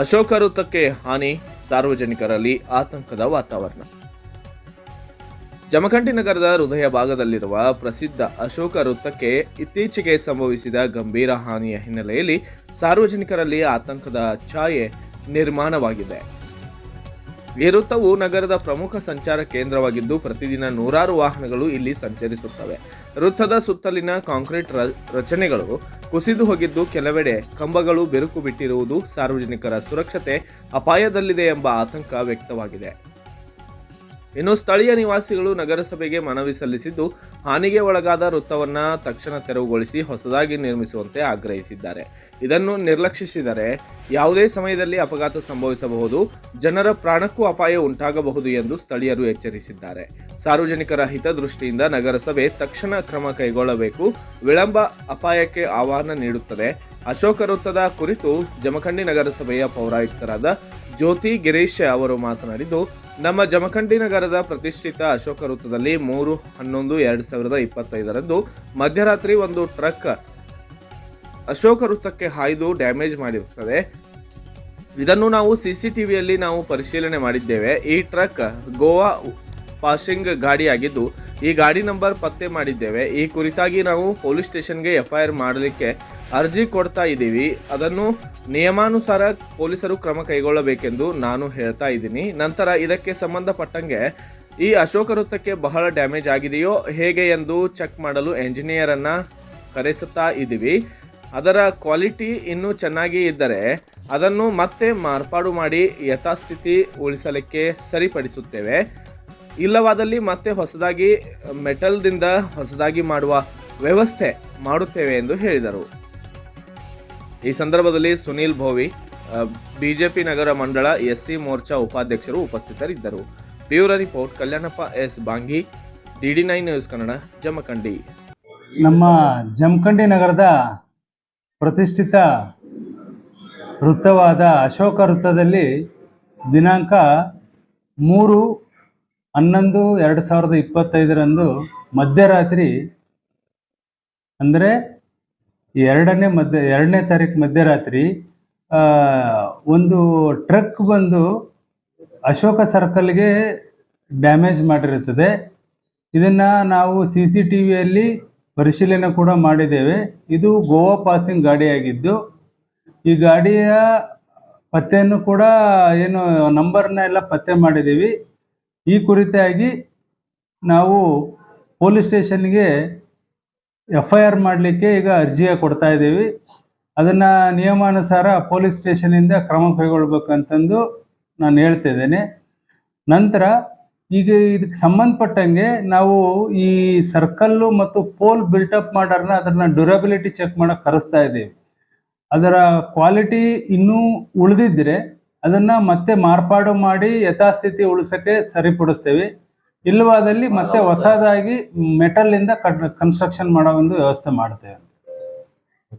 ಅಶೋಕ ವೃತ್ತಕ್ಕೆ ಹಾನಿ, ಸಾರ್ವಜನಿಕರಲ್ಲಿ ಆತಂಕದ ವಾತಾವರಣ. ಜಮಖಂಡಿ ನಗರದ ಹೃದಯ ಭಾಗದಲ್ಲಿರುವ ಪ್ರಸಿದ್ಧ ಅಶೋಕ ವೃತ್ತಕ್ಕೆ ಇತ್ತೀಚೆಗೆ ಸಂಭವಿಸಿದ ಗಂಭೀರ ಹಾನಿಯ ಹಿನ್ನೆಲೆಯಲ್ಲಿ ಸಾರ್ವಜನಿಕರಲ್ಲಿ ಆತಂಕದ ಛಾಯೆ ನಿರ್ಮಾಣವಾಗಿದೆ. ಈ ವೃತ್ತವು ನಗರದ ಪ್ರಮುಖ ಸಂಚಾರ ಕೇಂದ್ರವಾಗಿದ್ದು, ಪ್ರತಿದಿನ ನೂರಾರು ವಾಹನಗಳು ಇಲ್ಲಿ ಸಂಚರಿಸುತ್ತವೆ. ವೃತ್ತದ ಸುತ್ತಲಿನ ಕಾಂಕ್ರೀಟ್ ರಚನೆಗಳು ಕುಸಿದು ಹೋಗಿದ್ದು, ಕೆಲವೆಡೆ ಕಂಬಗಳು ಬಿರುಕು ಬಿಟ್ಟಿರುವುದು ಸಾರ್ವಜನಿಕರ ಸುರಕ್ಷತೆ ಅಪಾಯದಲ್ಲಿದೆ ಎಂಬ ಆತಂಕ ವ್ಯಕ್ತವಾಗಿದೆ. ಇನ್ನು ಸ್ಥಳೀಯ ನಿವಾಸಿಗಳು ನಗರಸಭೆಗೆ ಮನವಿ ಸಲ್ಲಿಸಿದ್ದು, ಹಾನಿಗೆ ಒಳಗಾದ ವೃತ್ತವನ್ನು ತಕ್ಷಣ ತೆರವುಗೊಳಿಸಿ ಹೊಸದಾಗಿ ನಿರ್ಮಿಸುವಂತೆ ಆಗ್ರಹಿಸಿದ್ದಾರೆ. ಇದನ್ನು ನಿರ್ಲಕ್ಷಿಸಿದರೆ ಯಾವುದೇ ಸಮಯದಲ್ಲಿ ಅಪಘಾತ ಸಂಭವಿಸಬಹುದು, ಜನರ ಪ್ರಾಣಕ್ಕೂ ಅಪಾಯ ಉಂಟಾಗಬಹುದು ಎಂದು ಸ್ಥಳೀಯರು ಎಚ್ಚರಿಸಿದ್ದಾರೆ. ಸಾರ್ವಜನಿಕರ ಹಿತದೃಷ್ಟಿಯಿಂದ ನಗರಸಭೆ ತಕ್ಷಣ ಕ್ರಮ ಕೈಗೊಳ್ಳಬೇಕು, ವಿಳಂಬ ಅಪಾಯಕ್ಕೆ ಆಹ್ವಾನ ನೀಡುತ್ತದೆ. ಅಶೋಕ ವೃತ್ತದ ಕುರಿತು ಜಮಖಂಡಿ ನಗರಸಭೆಯ ಪೌರಾಯುಕ್ತರಾದ ಜ್ಯೋತಿ ಗಿರೀಶ್ ಅವರು ಮಾತನಾಡಿದ್ದು ನಮ್ಮ ಜಮಖಂಡಿ ನಗರದ ಪ್ರತಿಷ್ಠಿತ ಅಶೋಕ ವೃತ್ತದಲ್ಲಿ ಮೂರು, ಹನ್ನೊಂದು, ಎರಡು ಸಾವಿರದ ಇಪ್ಪತ್ತೈದರಂದು ಮಧ್ಯರಾತ್ರಿ ಒಂದು ಟ್ರಕ್ ಅಶೋಕ ವೃತ್ತಕ್ಕೆ ಹಾಯ್ದು ಡ್ಯಾಮೇಜ್ ಮಾಡಿರುತ್ತದೆ. ಇದನ್ನು ನಾವು ಸಿಸಿಟಿವಿಯಲ್ಲಿ ನಾವು ಪರಿಶೀಲನೆ ಮಾಡಿದ್ದೇವೆ. ಈ ಟ್ರಕ್ ಗೋವಾ ಪಾಸಿಂಗ್ ಗಾಡಿಯಾಗಿದ್ದು, ಈ ಗಾಡಿ ನಂಬರ್ ಪತ್ತೆ ಮಾಡಿದ್ದೇವೆ. ಈ ಕುರಿತಾಗಿ ನಾವು ಪೊಲೀಸ್ ಸ್ಟೇಷನ್ಗೆ ಎಫ್ಐಆರ್ ಮಾಡಲಿಕ್ಕೆ ಅರ್ಜಿ ಕೊಡ್ತಾ ಇದ್ದೀವಿ. ಅದನ್ನು ನಿಯಮಾನುಸಾರ ಪೊಲೀಸರು ಕ್ರಮ ಕೈಗೊಳ್ಳಬೇಕೆಂದು ನಾನು ಹೇಳ್ತಾ ಇದ್ದೀನಿ. ನಂತರ ಇದಕ್ಕೆ ಸಂಬಂಧಪಟ್ಟಂಗೆ ಈ ಅಶೋಕ ವೃತ್ತಕ್ಕೆ ಬಹಳ ಡ್ಯಾಮೇಜ್ ಆಗಿದೆಯೋ ಹೇಗೆ ಎಂದು ಚೆಕ್ ಮಾಡಲು ಎಂಜಿನಿಯರ್ ಅನ್ನ ಕರೆಸುತ್ತಾ ಇದ್ದೀವಿ. ಅದರ ಕ್ವಾಲಿಟಿ ಇನ್ನೂ ಚೆನ್ನಾಗಿ ಇದ್ದರೆ ಅದನ್ನು ಮತ್ತೆ ಮಾರ್ಪಾಡು ಮಾಡಿ ಯಥಾಸ್ಥಿತಿ ಉಳಿಸಲಿಕ್ಕೆ ಸರಿಪಡಿಸುತ್ತೇವೆ. ಇಲ್ಲವಾದಲ್ಲಿ ಮತ್ತೆ ಹೊಸದಾಗಿ ಮೆಟಲ್ದಿಂದ ಹೊಸದಾಗಿ ಮಾಡುವ ವ್ಯವಸ್ಥೆ ಮಾಡುತ್ತೇವೆ ಎಂದು ಹೇಳಿದರು. ಈ ಸಂದರ್ಭದಲ್ಲಿ ಸುನೀಲ್ ಭೋವಿ ಬಿಜೆಪಿ ನಗರ ಮಂಡಳ ಎಸ್ಸಿ ಮೋರ್ಚಾ ಉಪಾಧ್ಯಕ್ಷರು ಉಪಸ್ಥಿತರಿದ್ದರು. Bureau report, Kalyanappa S. Bangi DD nine news Kannada, Jamkhandi. ನಮ್ಮ ಜಮಖಂಡಿ ನಗರದ ಪ್ರತಿಷ್ಠಿತ ವೃತ್ತವಾದ ಅಶೋಕ ವೃತ್ತದಲ್ಲಿ ದಿನಾಂಕ ಮೂರು ಹನ್ನೊಂದು ಎರಡು ಸಾವಿರದ ಇಪ್ಪತ್ತೈದರಂದು ಮಧ್ಯರಾತ್ರಿ, ಅಂದರೆ ಎರಡನೇ ಮಧ್ಯ, ಎರಡನೇ ತಾರೀಕು ಮಧ್ಯರಾತ್ರಿ ಒಂದು ಟ್ರಕ್ ಬಂದು ಅಶೋಕ ಸರ್ಕಲ್ಗೆ ಡ್ಯಾಮೇಜ್ ಮಾಡಿರುತ್ತದೆ. ಇದನ್ನ ನಾವು ಸಿ ಸಿ ಟಿ ವಿಯಲ್ಲಿ ಪರಿಶೀಲನೆ ಕೂಡ ಮಾಡಿದ್ದೇವೆ. ಇದು ಗೋವಾ ಪಾಸಿಂಗ್ ಗಾಡಿಯಾಗಿದ್ದು, ಈ ಗಾಡಿಯ ಪತ್ತೆಯನ್ನು ಕೂಡ ಏನು ನಂಬರ್ನ ಎಲ್ಲ ಪತ್ತೆ ಮಾಡಿದ್ದೀವಿ. ಈ ಕುರಿತಾಗಿ ನಾವು ಪೊಲೀಸ್ ಸ್ಟೇಷನ್ಗೆ ಎಫ್ ಐ ಆರ್ ಮಾಡಲಿಕ್ಕೆ ಈಗ ಅರ್ಜಿಯ ಕೊಡ್ತಾ ಇದ್ದೀವಿ. ಅದನ್ನ ನಿಯಮಾನುಸಾರ ಪೊಲೀಸ್ ಸ್ಟೇಷನಿಂದ ಕ್ರಮ ಕೈಗೊಳ್ಬೇಕಂತಂದು ನಾನು ಹೇಳ್ತಾ ಇದ್ದೇನೆ. ನಂತರ ಈಗ ಇದಕ್ಕೆ ಸಂಬಂಧಪಟ್ಟಂಗೆ ನಾವು ಈ ಸರ್ಕಲ್ಲು ಮತ್ತು ಪೋಲ್ ಬಿಲ್ಟಪ್ ಮಾಡೋರ್ನ ಅದನ್ನ ಡ್ಯೂರಬಿಲಿಟಿ ಚೆಕ್ ಮಾಡಕ್ ಕರೆಸ್ತಾ ಇದ್ದೀವಿ. ಅದರ ಕ್ವಾಲಿಟಿ ಇನ್ನೂ ಉಳಿದಿದ್ರೆ ಅದನ್ನ ಮತ್ತೆ ಮಾರ್ಪಾಡು ಮಾಡಿ ಯಥಾಸ್ಥಿತಿ ಉಳಿಸೋಕ್ಕೆ ಸರಿಪಡಿಸ್ತೇವೆ. ಇಲ್ಲವಾದಲ್ಲಿ ಮತ್ತೆ ಹೊಸದಾಗಿ ಮೆಟಲ್ ಇಂದ ಕನ್ಸ್ಟ್ರಕ್ಷನ್ ಮಾಡೋ ಒಂದು ವ್ಯವಸ್ಥೆ ಮಾಡ್ತೇವೆ